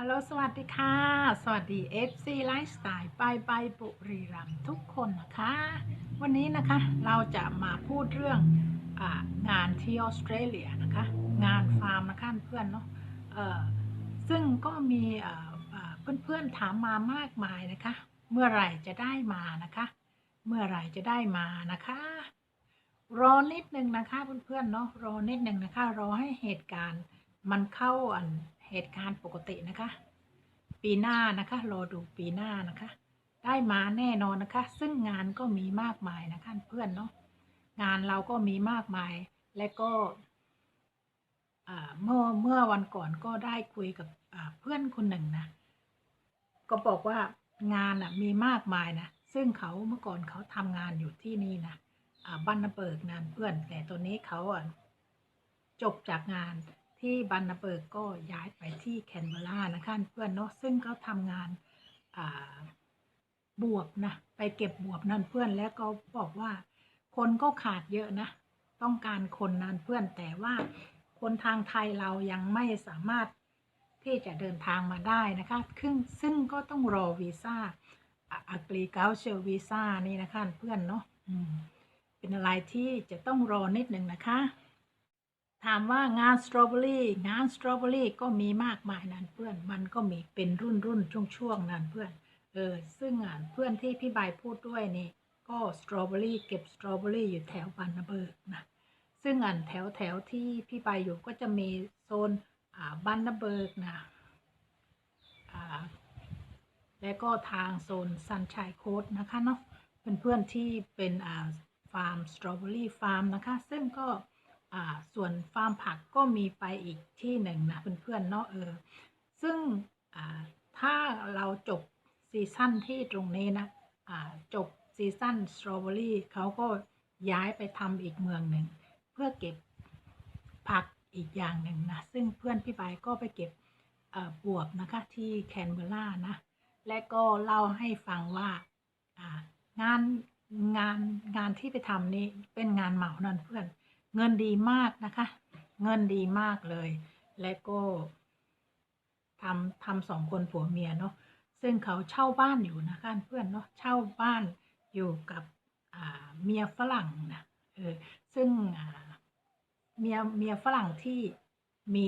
ฮัลโหลสวัสดีค่ะ สวัสดี FC Lifestyle ไปไปปุรีรัมย์ทุกคนนะคะ วันนี้นะคะเราจะมาพูดเรื่ององานที่ออสเตรเลียนะคะ งานฟาร์มนะคะเพื่อนเนาะซึ่งก็มีเอ่อเอ่อเพื่อนๆถามมามากมายนะคะ เมื่อไหร่จะได้มานะคะ เมื่อไหร่จะได้มานะคะ รอนิดนึงนะคะเพื่อนๆเนาะรอนิดนึงนะคะ รอให้เหตุการณ์มันเข้าอัน เหตุการณ์ปกตินะคะ ปีหน้านะคะรอดูปีหน้านะคะ ได้มาแน่นอนนะคะ ซึ่งงานก็มีมากมายนะคะเพื่อนเนาะงานเราก็มีมากมายและก็เมื่อเมื่อวันก่อนก็ได้คุยกับเพื่อนคนหนึ่งนะ ก็บอกว่างานอะมีมากมายนะ ซึ่งเขาเมื่อก่อนเขาทำงานอยู่ที่นี่นะอ่านนาเบิกนานเพื่อน แต่ตอนนี้เขาจบจากงาน ที่บันนาเบิกก็ย้ายไปที่แคนเบรานะคะเพื่อนเนาะซึ่งเขาทำงานบวบนะไปเก็บบวบนั่นเพื่อนแล้วก็บอกว่า คนก็ขาดเยอะนะ ต้องการคนนั้นเพื่อนแต่ว่าคนทางไทยเรายังไม่สามารถที่จะเดินทางมาได้นะคะซึ่งซึ่งก็ต้องรอวีซ่าอักรีเกลเชลวีซ่านี่นะคะเพื่อนเนาะเป็นอะไรที่จะต้องรอนิดหนึ่งนะคะ ถามว่างานสตรอเบอรี่งานสตรอเบอรี่ก็มีมากมายนั่นเพื่อนมันก็มีเป็นรุ่นรุ่นช่วงช่วงนั่นเพื่อนเออซึ่งอะเพื่อนที่พี่ใบพูดด้วยนี่ก็สตรอเบอรี่เก็บสตรอเบอรี่อยู่แถวบันนเบิร์กนะซึ่งอันแถวแถวที่พี่ไปอยู่ก็จะมีโซนอ่าบันนเบิร์กนะอ่าและก็ทางโซนซันชัยโคดนะคะเนาะเป็นเพื่อนที่เป็นอ่าฟาร์มสตรอเบอรี่ฟาร์มนะคะ ซึ่งก็ อ่าส่วนฟาร์มผักก็มีไปอีกที่หนึ่งนะเพื่อนๆเนาะเออ ซึ่งอ่าถ้าเราจบซีซั่นที่ตรงนี้นะอ่าจบซีซั่นสตรอเบอรี่เขาก็ย้ายไปทำอีกเมืองหนึ่ง เพื่อเก็บผักอีกอย่างหนึ่งนะ ซึ่งเพื่อนพี่ใบก็ไปเก็บบวบนะคะที่แคนเบรานะ และก็เล่าให้ฟังว่างานงานงานที่ไปทำนี่เป็นงานเหมานั่นเพื่อน เงินดีมากนะคะ เงินดีมากเลย และก็ทำทำสองคนผัวเมียเนาะซึ่งเขาเช่าบ้านอยู่นะคะเพื่อนเนาะเช่าบ้านอยู่กับอ่าเมียฝรั่งนะเออซึ่งอ่าเมียเมียฝรั่งที่มี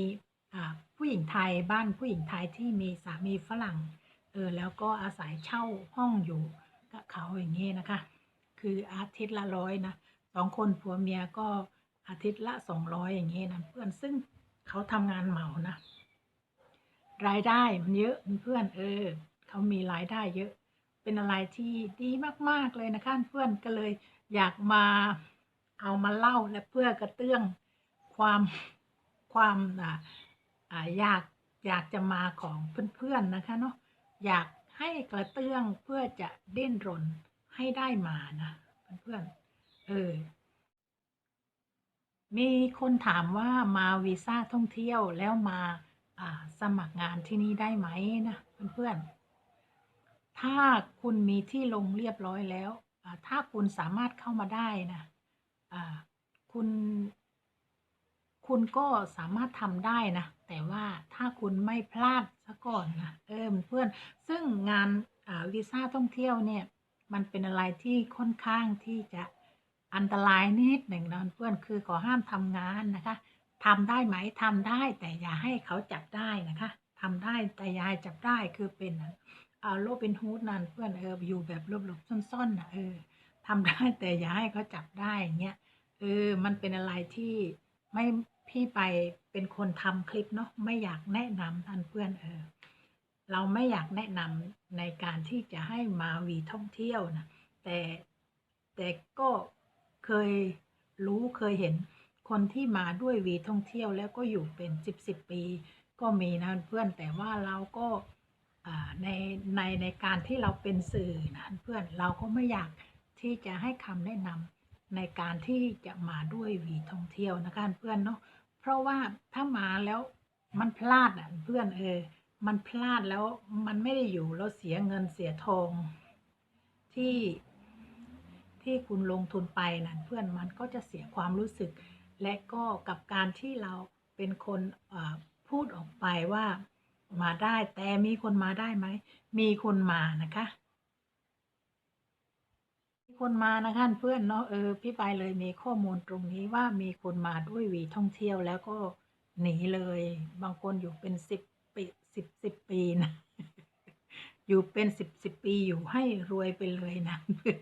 อ่าผู้หญิงไทยบ้านผู้หญิงไทยที่มีสามีฝรั่งเออแล้วก็อาศัยเช่าห้องอยู่กับเขาอย่างนี้นะคะ คืออาทิตย์ละร้อยนะสองคนผัวเมียก็ อาทิตย์ละสองร้อยอย่างนี้นะเพื่อนซึ่งเขาทำงานเหมานะ รายได้มันเยอะเพื่อนเออเขามีรายได้เยอะ เป็นอะไรที่ดีมาก ๆ เลยนะคะเพื่อนก็เลยอยากมาเอามาเล่าและเพื่อกระเตื้องความความอ่าอ่าอยากอยากจะมาของเพื่อนๆนะคะเนาะอยากให้กระเตื้องเพื่อจะเด่นรนให้ได้มานะเพื่อนๆเออ มีคนถามว่ามาวีซ่าท่องเที่ยวแล้วมาสมัครงานที่นี่ได้ไหมนะเพื่อนๆ ถ้าคุณมีที่ลงเรียบร้อยแล้ว ถ้าคุณสามารถเข้ามาได้นะคุณ คุณก็สามารถทำได้นะ แต่ว่าถ้าคุณไม่พลาดซะก่อนนะเออเพื่อน ซึ่งงานวีซ่าท่องเที่ยวเนี่ย มันเป็นอะไรที่ค่อนข้างที่จะ อันตรายนิดหนึ่งนะเพื่อนคือขอห้ามทำงานนะคะทำได้ไหมทำได้แต่อย่าให้เขาจับได้นะคะทำได้แต่ยาให้จับได้คือเป็นอ่าโรบินฮูดนั่นเพื่อนเอออยู่แบบหลบๆซ่อนๆนะเออทำได้แต่อย่าให้เขาจับได้เงี้ยเออมันเป็นอะไรที่ไม่พี่ไปเป็นคนทำคลิปเนาะไม่อยากแนะนำท่านเพื่อนเออเราไม่อยากแนะนำในการที่จะให้มาวีท่องเที่ยวนะแต่แต่ก็ เคยรู้เคยเห็นคนที่มาด้วยวีท่องเที่ยวแล้วก็อยู่เป็นสิบสิบปี ก็มีนะเพื่อนแต่ว่าเราก็ในในในการที่เราเป็นสื่อนะเพื่อนเราก็ไม่อยากที่จะให้คำแนะนำในการที่จะมาด้วยวีท่องเที่ยวนะคะเพื่อนเนาะเพราะว่าถ้ามาแล้วมันพลาดอะเพื่อนเออมันพลาดแล้วมันไม่ได้อยู่แล้วเสียเงินเสียทองที่ ที่คุณลงทุนไปนั่นเพื่อนมันก็จะเสียความรู้สึก และก็กับการที่เราเป็นคนพูดออกไปว่ามาได้แต่มีคนมาได้ไหม มีคนมานะคะ มีคนมานะคะเพื่อนเนาะเออพี่ไปเลยมีข้อมูลตรงนี้ว่ามีคนมาด้วยวีท่องเที่ยวแล้วก็หนีเลย บางคนอยู่เป็นสิบปีสิบสิบปีนะ อยู่เป็นสิบสิบปีอยู่ให้รวยไปเลยนะเพื่อน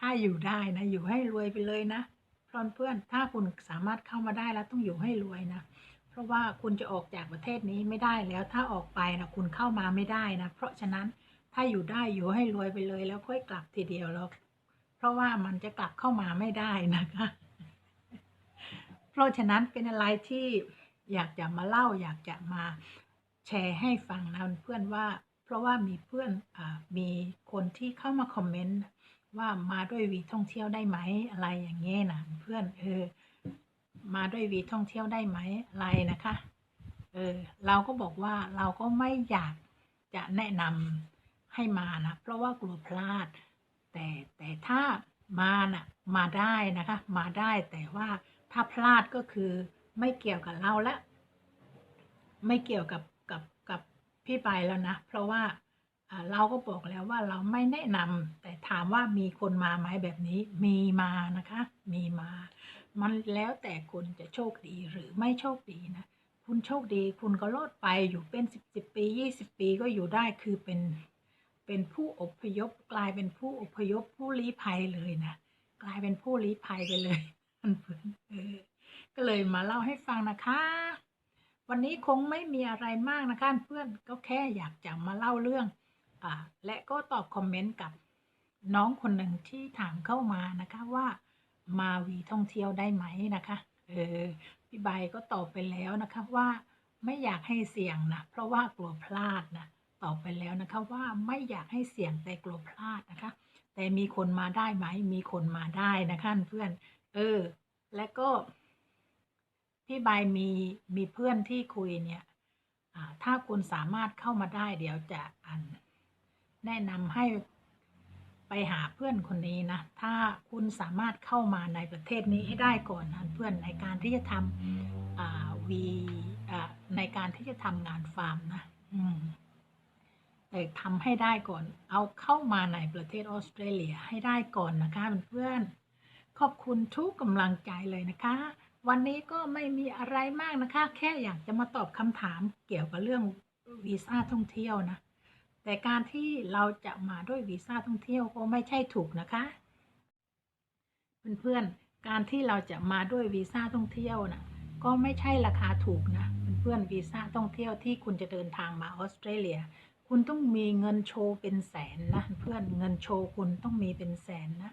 ถ้าอยู่ได้นะอยู่ให้รวยไปเลยนะเพื่อนเพื่อนๆถ้าคุณสามารถเข้ามาได้แล้วต้องอยู่ให้รวยนะเพราะว่าคุณจะออกจากประเทศนี้ไม่ได้แล้วถ้าออกไปนะคุณเข้ามาไม่ได้นะเพราะฉะนั้นถ้าอยู่ได้อยู่ให้รวยไปเลยแล้วค่อยกลับทีเดียวแล้วเพราะว่ามันจะกลับเข้ามาไม่ได้นะคะ เพราะฉะนั้นเป็นอะไรที่อยากจะมาเล่า อยากจะมาแชร์ให้ฟังนะเพื่อนว่า เพราะว่ามีเพื่อนอมีคนที่เข้ามาคอมเมนต์ ว่ามาด้วยวีท่องเที่ยวได้ไหมอะไรอย่างเงี้ยนะเพื่อนเออมาด้วยวีท่องเที่ยวได้ไหมอะไรนะคะ เออเราก็บอกว่าเราก็ไม่อยากจะแนะนำให้มานะเพราะว่ากลัวพลาด แต่แต่ถ้ามาน่ะมาได้นะคะ มาได้แต่ว่าถ้าพลาดก็คือไม่เกี่ยวกับเราละ ไม่เกี่ยวกับกับกับพี่ไปแล้วนะ เพราะว่า เราก็บอกแล้วว่าเราไม่แนะนำแต่ถามว่ามีคนมาไหมแบบนี้มีมานะคะ มีมา มันแล้วแต่คุณจะโชคดีหรือไม่โชคดีนะ คุณโชคดีคุณก็รอดไปอยู่เป็นสิบสิบปียี่สิบปีก็อยู่ได้คือเป็นเป็นผู้อพยพกลายเป็นผู้อพยพผู้ลี้ภัยเลยนะกลายเป็นผู้ลี้ภัยไปเลยเพื่อนเออก็เลยมาเล่าให้ฟังนะคะ วันนี้คงไม่มีอะไรมากนะคะเพื่อนก็แค่อยากจะมาเล่าเรื่อง และก็ตอบคอมเมนต์กับน้องคนหนึ่งที่ถามเข้ามานะคะว่ามาวีท่องเที่ยวได้ไหมนะคะเออพี่ใบก็ตอบไปแล้วนะคะว่าไม่อยากให้เสี่ยงนะเพราะว่ากลัวพลาดนะตอบไปแล้วนะคะว่าไม่อยากให้เสี่ยงแต่กลัวพลาดนะคะ แต่มีคนมาได้ไหมมีคนมาได้นะคะเพื่อนเออ และก็พี่ใบมีมีเพื่อนที่คุยเนี่ยถ้าคุณสามารถเข้ามาได้เดี๋ยวจะอัน แนะนำให้ไปหาเพื่อนคนนี้นะ ถ้าคุณสามารถเข้ามาในประเทศนี้ให้ได้ก่อนนะเพื่อนในการที่จะทำวีในการที่จะทำงานฟาร์มนะแต่ทำให้ได้ก่อน เอาเข้ามาในประเทศออสเตรเลียให้ได้ก่อนนะคะเพื่อนขอบคุณทุกกำลังใจเลยนะคะ วันนี้ก็ไม่มีอะไรมากนะคะ แค่อยากจะมาตอบคำถามเกี่ยวกับเรื่องวีซ่าท่องเที่ยวนะ แต่การที่เราจะมาด้วยวีซ่าท่องเที่ยวก็ไม่ใช่ถูกนะคะ เพื่อนๆ การที่เราจะมาด้วยวีซ่าท่องเที่ยวนะก็ไม่ใช่ราคาถูกนะเพื่อนๆวีซ่าท่องเที่ยวที่คุณจะเดินทางมาออสเตรเลีย คุณต้องมีเงินโชว์เป็นแสนนะ เพื่อนเงินโชว์คุณต้องมีเป็นแสนนะ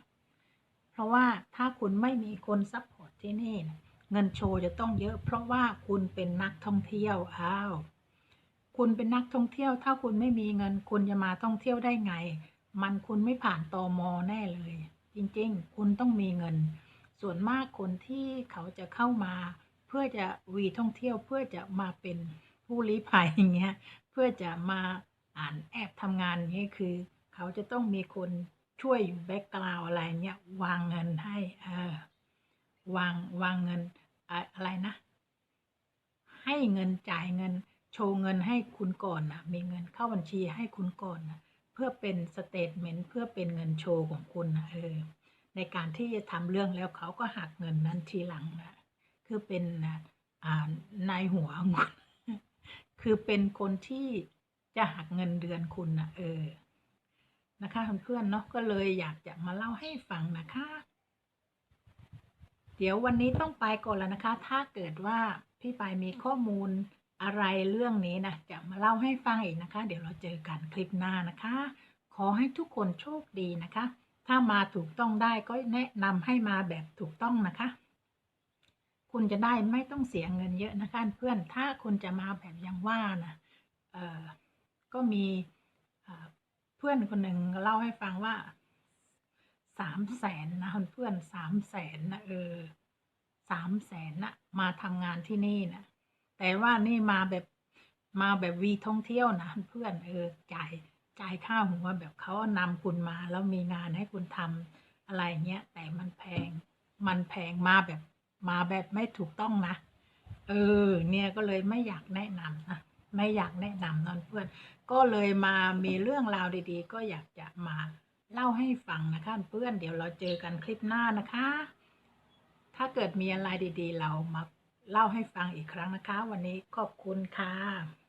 เพราะว่าถ้าคุณไม่มีคนซัพพอร์ตที่นี่นะเงินโชว์จะต้องเยอะ เพราะว่าคุณเป็นนักท่องเที่ยวอ้าว คุณเป็นนักท่องเที่ยว ถ้าคุณไม่มีเงิน คุณจะมาท่องเที่ยวได้ไง มันคุณไม่ผ่านตอมอแน่เลย จริงๆ คุณต้องมีเงิน ส่วนมากคนที่เขาจะเข้ามา เพื่อจะวีท่องเที่ยวเพื่อจะมาเป็นผู้ลี้ภัยอย่างเงี้ยเพื่อจะมาอ่านแอบทำงานอย่างเงี้คือ เขาจะต้องมีคนช่วยอยู่แบ็กกราวอะไรเงี้ยวางเงินให้เออวางวางเงินอะไรนะ ให้เงินจ่ายเงิน โชว์เงินให้คุณก่อนนะมีเงินเข้าบัญชีให้คุณก่อนนะเพื่อเป็นสเตทเมนต์เพื่อเป็นเงินโชว์ของคุณนะเออในการที่จะทำเรื่องแล้วเขาก็หักเงินนั้นทีหลังนะคือเป็นนะอ่านายหัวของคุณคือเป็นคนที่จะหักเงินเดือนคุณนะเออนะคะเพื่อนๆเนาะก็เลยอยากจะมาเล่าให้ฟังนะคะ เดี๋ยววันนี้ต้องไปก่อนแล้วนะคะ ถ้าเกิดว่าพี่ปายมีข้อมูล อะไรเรื่องนี้นะจะมาเล่าให้ฟังอีกนะคะ เดี๋ยวเราเจอกันคลิปหน้านะคะ ขอให้ทุกคนโชคดีนะคะ ถ้ามาถูกต้องได้ก็แนะนำให้มาแบบถูกต้องนะคะ คุณจะได้ไม่ต้องเสียเงินเยอะนะคะเพื่อนถ้าคุณจะมาแบบยังว่านะเออก็มีเอ่อเพื่อนคนหนึ่งเล่าให้ฟังว่าสามแสนนะเพื่อนสามแสนนะเออสามแสนนะมาทำงานที่นี่นะ แต่ว่านี่มาแบบมาแบบวีท่องเที่ยวนะเพื่อนเออจ่ายจ่ายค่าหัวแบบเขานำคุณมาแล้วมีงานให้คุณทำอะไรเงี้ยแต่มันแพงมันแพงมาแบบมาแบบไม่ถูกต้องนะเออ เนี่ยก็เลยไม่อยากแนะนำนะไม่อยากแนะนำนอนเพื่อน ก็เลยมามีเรื่องราวดีๆ ก็อยากจะมาเล่าให้ฟังนะคะเพื่อนเดี๋ยวเราเจอกันคลิปหน้านะคะ ถ้าเกิดมีอะไรดีๆ เรามา เล่าให้ฟังอีกครั้งนะคะ วันนี้ขอบคุณค่ะ